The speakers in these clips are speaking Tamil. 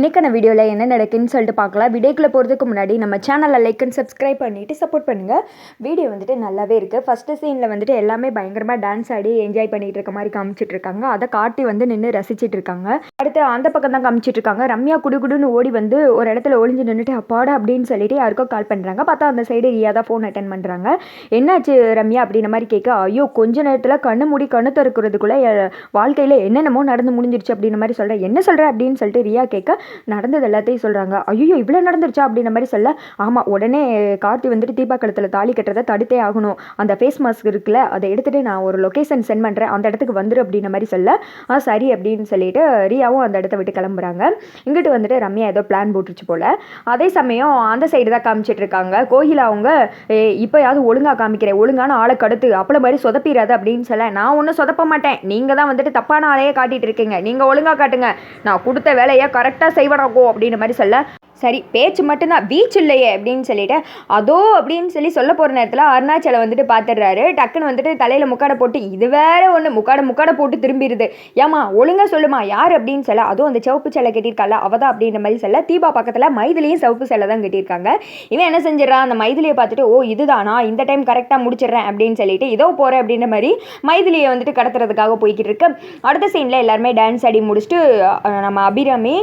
இன்றைக்கான வீடியோவில் என்ன நடக்குன்னு சொல்லிட்டு பார்க்கலாம். வீடியோக்குள்ளே போகிறதுக்கு முன்னாடி நம்ம சேனலில் லைக் அண்ட் சப்ஸ்கிரைப் பண்ணிவிட்டு சப்போர்ட் பண்ணுங்கள் வீடியோ வந்துட்டு நல்லாவே இருக்குது ஃபஸ்ட்டு சீனில் வந்துட்டு எல்லாமே பயங்கரமாக டான்ஸ் ஆடி என்ஜாய் பண்ணிகிட்டு இருக்க மாதிரி காமிச்சிட்டு இருக்காங்க. அதை காட்டி வந்து நின்று ரசிச்சிட்டு இருக்காங்க. அடுத்து அந்த பக்கம் தான் காமிச்சிட்டு இருக்காங்க. ரம்யா குடுகுடுன்னு ஓடி வந்து ஒரு இடத்துல ஒளிஞ்சு நின்றுட்டு அப்பாடா அப்படின்னு சொல்லிட்டு யாருக்கோ கால் பண்ணுறாங்க பார்த்தா அந்த சைடு ரியா தான் ஃபோன் அட்டன் பண்ணுறாங்க என்னாச்சு ரம்யா அப்படின்ற மாதிரி கேட்க ஐயோ கொஞ்ச நேரத்தில் கண்ணு மூடி கண்ணு திறக்கிறதுக்குள்ளே வாழ்க்கையில் என்னென்னமோ நடந்து முடிஞ்சிருச்சு அப்படின்ற மாதிரி சொல்கிறேன் என்ன சொல்கிற அப்படின்னு சொல்லிட்டு ரியா கேட்க நடந்தது எல்லாத்தையும் சொல்கிறாங்க ஐயோ இவ்வளோ நடந்துருச்சா அப்படின்ற மாதிரி சொல்ல ஆமாம் உடனே கார்த்தி வந்துட்டு தீபா கழுத்தில் தாலி கட்டுறதை தடுத்தே ஆகணும். அந்த ஃபேஸ் மாஸ்க் இருக்குல்ல அதை எடுத்துகிட்டு நான் ஒரு லொக்கேஷன் சென்ட் பண்ணுறேன் அந்த இடத்துக்கு வந்துரு அப்படின்ற மாதிரி சொல்ல ஆ சரி அப்படின்னு சொல்லிட்டு ரியாவும் அந்த இடத்த விட்டு கிளம்புறாங்க. இங்கிட்டு வந்துட்டு ரம்யா ஏதோ பிளான் போட்டுருச்சு போல். அதே சமயம் அந்த சைடு தான் காமிச்சிட்டு இருக்காங்க. கோகிலா அவங்க இப்போயாவது ஒழுங்காக காமிக்கிறேன். ஒழுங்கான ஆளை கடுத்து அப்பள மாதிரி சொதப்பிடாது அப்படின்னு சொல்ல நான் ஒன்றும் சொதப்ப மாட்டேன். நீங்கள் தான் வந்துட்டு தப்பான ஆளையே காட்டிகிட்டு இருக்கீங்க. நீங்கள் ஒழுங்காக காட்டுங்க. நான் கொடுத்த வேலையை கரெக்டாக செய்வனாக்கோ அப்படின்ற மாதிரி சொல்ல சரி பேச்சு மட்டும்தான் பீச் இல்லையே அப்படின்னு சொல்லிட்டு அதோ அப்படின்னு சொல்லி சொல்ல போகிற நேரத்தில் அருணாச்சலை வந்துட்டு பார்த்துடுறாரு டக்குன்னு வந்துட்டு தலையில் முக்காடை போட்டு இது வேற ஒன்று முக்காடை முக்காடை போட்டு திரும்பிடுது. ஏமா ஒழுங்காக சொல்லுமா யார் அப்படின்னு சொல்ல அதுவும் அந்த சிவப்பு சேலை கட்டியிருக்காள் அவதான் அப்படின்ற மாதிரி சொல்ல தீபா பக்கத்தில் மைதிலையும் சிவப்பு சேலை தான் கட்டியிருக்காங்க. இவன் என்ன செஞ்சிடறான் அந்த மைதிலியை பார்த்துட்டு ஓ இதுதானா இந்த டைம் கரெக்டாக முடிச்சிடுறேன் அப்படின்னு சொல்லிட்டு இதோ போகிறேன் அப்படின்ற மாதிரி மைதிலியை வந்துட்டு கடத்துறதுக்காக போய்கிட்டு இருக்கு அடுத்த சீனில் எல்லாருமே டான்ஸ் ஆடி முடிச்சுட்டு நம்ம அபிராமி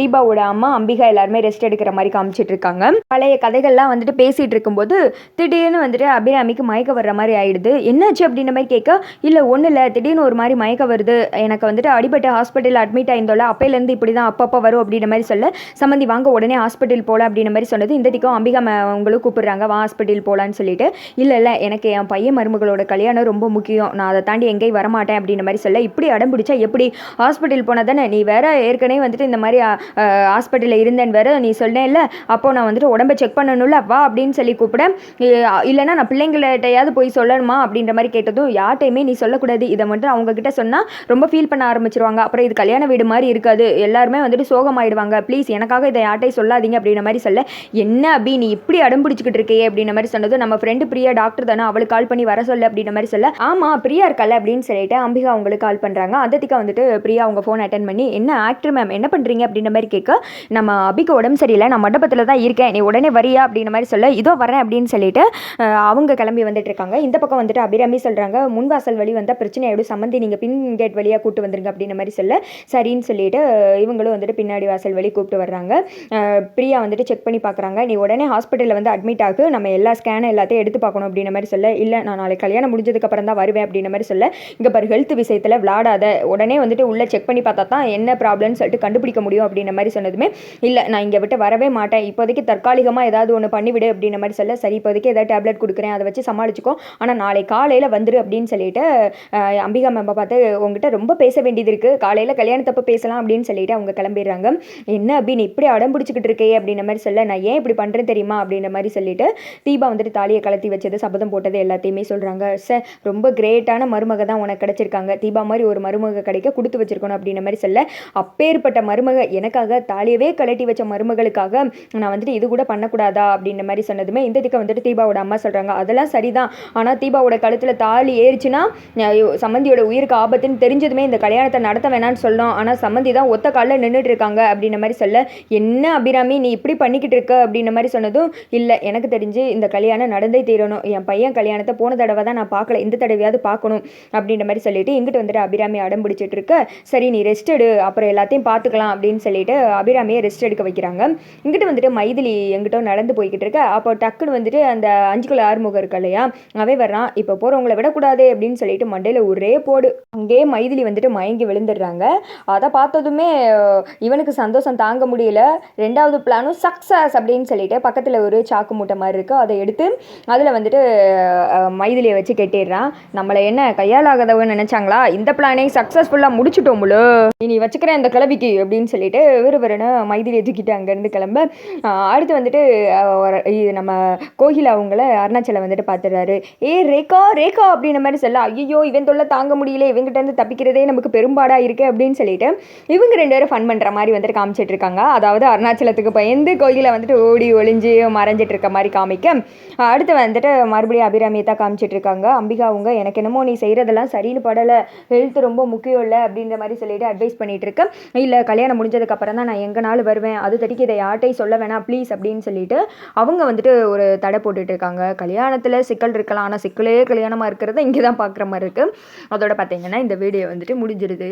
தீபாவோட அம்மா அம்பிகா எல்லாருமே ரெஸ்ட் எடுக்கிற மாதிரி காமிச்சிட்டு இருக்காங்க பழைய கதைகள்லாம் வந்துட்டு பேசிட்டு இருக்கும்போது திடீர்னு வந்துட்டு அபிராமிக்கு மயக்க வர்ற மாதிரி ஆயிடுது. என்னாச்சு அப்படின்ற மாதிரி கேட்க இல்லை ஒன்றும் இல்லை. திடீர்னு ஒரு மாதிரி மயக்க வருது. எனக்கு வந்துட்டு அடிபட்டு ஹாஸ்பிட்டல் அட்மிட் ஆயிருந்தோல அப்பையிலேருந்து இப்படி தான் அப்பப்போ வரும் அப்படின்ற மாதிரி சொல்ல சம்மந்தி வாங்க உடனே ஹாஸ்பிட்டல் போகலாம் அப்படின்ற மாதிரி சொன்னது. இந்த திக்கம் அம்பிகா அவங்களும் கூப்பிடுறாங்க வா ஹாஸ்பிட்டல் போகலான்னு சொல்லிட்டு. இல்லை இல்லை. எனக்கு என் பையன் மருமகளோட கல்யாணம் ரொம்ப முக்கியம். நான் அதை தாண்டி எங்கேயும் வரமாட்டேன் அப்படின்ற மாதிரி சொல்ல இப்படி அடம் பிடிச்சா எப்படி? ஹாஸ்பிட்டல் போனால் தானே நீ வேற ஏற்கனவே வந்துட்டு இந்த மாதிரி ஹாஸ்பிட்டலில் இருந்தேன்னு வேற நீ சொன்னேன்ல அப்போ நான் வந்துட்டு உடம்பை செக் பண்ணணும்ல வா அப்படின்னு சொல்லி கூப்பிட இல்லைன்னா நான் பிள்ளைங்கள்ட்டையாவது போய் சொல்லணுமா அப்படின்ற மாதிரி கேட்டதும் யார்ட்டையுமே நீ சொல்லக்கூடாது. இதை மட்டும் அவங்க கிட்ட சொன்னால் ரொம்ப ஃபீல் பண்ண ஆரம்பிச்சிருவாங்க. அப்புறம் இது கல்யாண வீடு மாதிரி இருக்காது. எல்லாருமே வந்துட்டு சோகமாயிடுவாங்க. ப்ளீஸ் எனக்காக இதை யார்ட்டையும் சொல்லாதீங்க அப்படின்ற மாதிரி சொல்ல என்ன அபி நீ இப்படி அடம் பிடிச்சிக்கிட்டு இருக்கே அப்படின்ற மாதிரி சொன்னதும் நம்ம ஃப்ரெண்டு பிரியா டாக்டர் தானே அவளுக்கு கால் பண்ணி வர சொல்லு அப்படின்ற மாதிரி சொல்ல ஆமாம் பிரியா இருக்கல அப்படின்னு சொல்லிட்டு அம்பிகா அவங்களுக்கு கால் பண்ணுறாங்க அதத்திக்கா வந்துட்டு பிரியா அவங்க ஃபோன் அட்டன் பண்ணி என்ன ஆக்டர் மேம் என்ன பண்ணுறீங்க அப்படின்ற மாதிரி கேட்க நம்ம அபிக்கு உடம்பு சரியில்லை நான் மண்டபத்தில் தான் இருக்கேன் நீ உடனே வரியா அப்படின்ற மாதிரி சொல்ல. இதோ வரேன் அப்படின்னு சொல்லிட்டு அவங்க கிளம்பி வந்துட்டு இருக்காங்க. இந்த பக்கம் வந்துட்டு அபிராமி சொல்கிறாங்க முன்வாசல் வழி வந்தால் பிரச்சனை ஆகிடும் சம்மந்தி நீங்கள் பின் கேட் வழியாக கூப்பிட்டு வந்துருங்க அப்படின்ற மாதிரி சொல்ல. சரின்னு சொல்லிட்டு இவங்களும் வந்துட்டு பின்னாடி வாசல் வழி கூப்பிட்டு வர்றாங்க. பிரியா வந்துட்டு செக் பண்ணி பார்க்குறாங்க நீ உடனே ஹாஸ்பிட்டலில் வந்து அட்மிட் ஆகு. நம்ம எல்லா ஸ்கேனை எல்லாத்தையும் எடுத்து பார்க்கணும் அப்படின்ற மாதிரி சொல்ல. இல்லை நான் நாளைக்கு கல்யாணம் முடிஞ்சதுக்கப்புறம் தான் வருவேன் அப்படின்ற மாதிரி சொல்ல. இங்கே பாரு ஹெல்த் விஷயத்தில் விளாடாத உடனே வந்துட்டு உள்ளே செக் பண்ணி பார்த்தா தான் என்ன ப்ராப்ளம்னு சொல்லிட்டு கண்டுபிடிக்க முடியும் அப்படின்ற மாதிரி சொன்னதுமே இல்லை நான் இங்கே விட்டு வரவே மாட்டேன். இப்போதைக்கு தற்காலிகமாக ஏதாவது ஒன்று பண்ணிவிடு அப்படின்ற மாதிரி சொல்ல சரி இப்போதைக்கு ஏதாவது டேப்லெட் கொடுக்குறேன் அதை வச்சு சமாளிச்சுக்கோ. ஆனால் நாளை காலையில் வந்துரு அப்படின்னு சொல்லிட்டு அம்பிகா மேம்பை பார்த்து உங்ககிட்ட ரொம்ப பேச வேண்டியது இருக்குது காலையில் கல்யாணத்தப்ப பேசலாம் அப்படின்னு சொல்லிட்டு அவங்க கிளம்பிடுறாங்க. என்ன அப்படி நீ இப்படி அடம் பிடிச்சிக்கிட்டு இருக்கே அப்படின்ற மாதிரி சொல்ல நான் ஏன் இப்படி பண்ணுறேன் தெரியுமா? அப்படின்ற மாதிரி சொல்லிட்டு தீபா வந்துட்டு தாலியை கலத்தி வச்சது சபதம் போட்டது எல்லாத்தையுமே சொல்கிறாங்க சார் ரொம்ப கிரேட்டான மருமக தான் உனக்கு கிடைச்சிருக்காங்க. தீபா மாதிரி ஒரு மருமக கிடைக்க கொடுத்து வச்சிருக்கணும் அப்படின்ற மாதிரி சொல்ல அப்பேற்பட்ட மருமக எனக்காக தாலியவே கலட்டி வச்ச மருமகளுக்காக நான் வந்துட்டு இது கூட பண்ணக்கூடாதா அப்படின்ற மாதிரி சொன்னதுமே இந்த திக்க வந்துட்டு தீபாவோட அம்மா சொல்கிறாங்க அதெல்லாம் சரிதான். ஆனால் தீபாவோட கழுத்தில் தாலி ஏறிச்சுன்னா சம்மந்தியோட உயிருக்கு ஆபத்துன்னு தெரிஞ்சதுமே இந்த கல்யாணத்தை நடத்த வேணாம்னு சொல்லணும் ஆனால் சம்மந்தி தான் ஒத்த காலில் நின்றுட்டு இருக்காங்க அப்படின்ற மாதிரி சொல்ல என்ன அபிராமி நீ இப்படி பண்ணிக்கிட்டு இருக்க? அப்படின்ற மாதிரி சொன்னதும் இல்லை எனக்கு தெரிஞ்சு இந்த கல்யாணம் நடந்தே தீரணும். என் பையன் கல்யாணத்தை போன தடவை தான் நான் பார்க்கல. இந்த தடவையாவது பார்க்கணும். அப்படின்ற மாதிரி சொல்லிட்டு இங்கிட்டு வந்துட்டு அபிராமி அடம் பிடிச்சிட்டு இருக்க சரி நீ ரெஸ்ட் எடு. அப்புறம் எல்லாத்தையும் பார்த்துக்கலாம். அப்படின்னு சொல்லிட்டு அபிராமியை ரெஸ்ட் எடுக்க வைக்கிறாங்க. இங்கிட்டு வந்துட்டு மைதிலி எங்கிட்ட நடந்து போய்கிட்டு இருக்க. அப்போ டக்குன்னு வந்துட்டு அந்த அஞ்சு கிலோ ஆறுமுகம் இருக்கு இல்லையா? அவன் வர்றான் இப்போ போகிறவங்கள விடக்கூடாது அப்படின்னு சொல்லிட்டு மண்டையில் ஒரே போடு. அங்கேயே மைதிலி வந்துட்டு மயங்கி விழுந்துடுறாங்க. அதை பார்த்ததுமே இவனுக்கு சந்தோஷம் தாங்க முடியல. ரெண்டாவது பிளானும் சக்ஸஸ் அப்படின்னு சொல்லிட்டு பக்கத்தில் ஒரு சாக்கு மூட்டை மாதிரி இருக்குது அதை எடுத்து அதில் வந்துட்டு மைதிலியை வச்சு கெட்டிடுறான் நம்மளை என்ன கையாலாகாதவன்னு நினச்சாங்களா? இந்த பிளானை சக்ஸஸ்ஃபுல்லாக முடிச்சிட்டோம்ல இனி வச்சுக்கிறேன் இந்த கிளவிக்கு அப்படின்னு சொல்லிட்டு விறுவிறுன்னு மைதிலியை தூக்கிட்டு அங்கேருந்து கிளம்ப. அடுத்து வந்துட்டு ஒரு- இது நம்ம கோகிலா அவங்கள அருணாச்சலம் வந்துட்டு பார்த்துடுறாரு ஏ ரேகா ரேகா அப்படின்ற மாதிரி சொல்ல ஐயோ இவன் தொல்லை தாங்க முடியல இவங்கிட்டேருந்து தப்பிக்கிறதே நமக்கு பெரும்பாடாக இருக்குது அப்படின்னு சொல்லிட்டு இவங்க ரெண்டு பேரும் ஃபன் பண்ணுற மாதிரி வந்துட்டு காமிச்சிட்டு இருக்காங்க. அதாவது அருணாச்சலத்துக்கு பயந்து கோயிலை வந்துட்டு ஓடி ஒளிஞ்சு மறைஞ்சிட்டு இருக்க மாதிரி காமிக்க. அடுத்து வந்துட்டு மறுபடியும் அபிராமியை தான் காமிச்சிட்டு இருக்காங்க. அம்பிகா அவங்க எனக்கு என்னமோ நீ செய்கிறதெல்லாம் சரின்னு படலை ஹெல்த் ரொம்ப முக்கியம் இல்லை அப்படின்ற மாதிரி சொல்லிட்டு அட்வைஸ் பண்ணிட்டு இருக்கேன் இல்லை கல்யாணம் முடிஞ்சதுக்கப்புறம் தான் நான் எங்கனாலும் வருவேன். அது தடிக்கு இதை யார்ட்டையும் சொல்ல வேணாம் ப்ளீஸ் அப்படின்னு சொல்லிட்டு அவங்க வந்துட்டு ஒரு தடை போட்டுட்டு இருக்காங்க. கல்யாணத்தில் சிக்கல் இருக்கலாம். ஆனால் சிக்கலே கல்யாணமாக இருக்கிறத இங்கே தான் பார்க்குற மாதிரி இருக்குது அதோட பார்த்தீங்கன்னா இந்த வீடியோ வந்துட்டு முடிஞ்சிருது.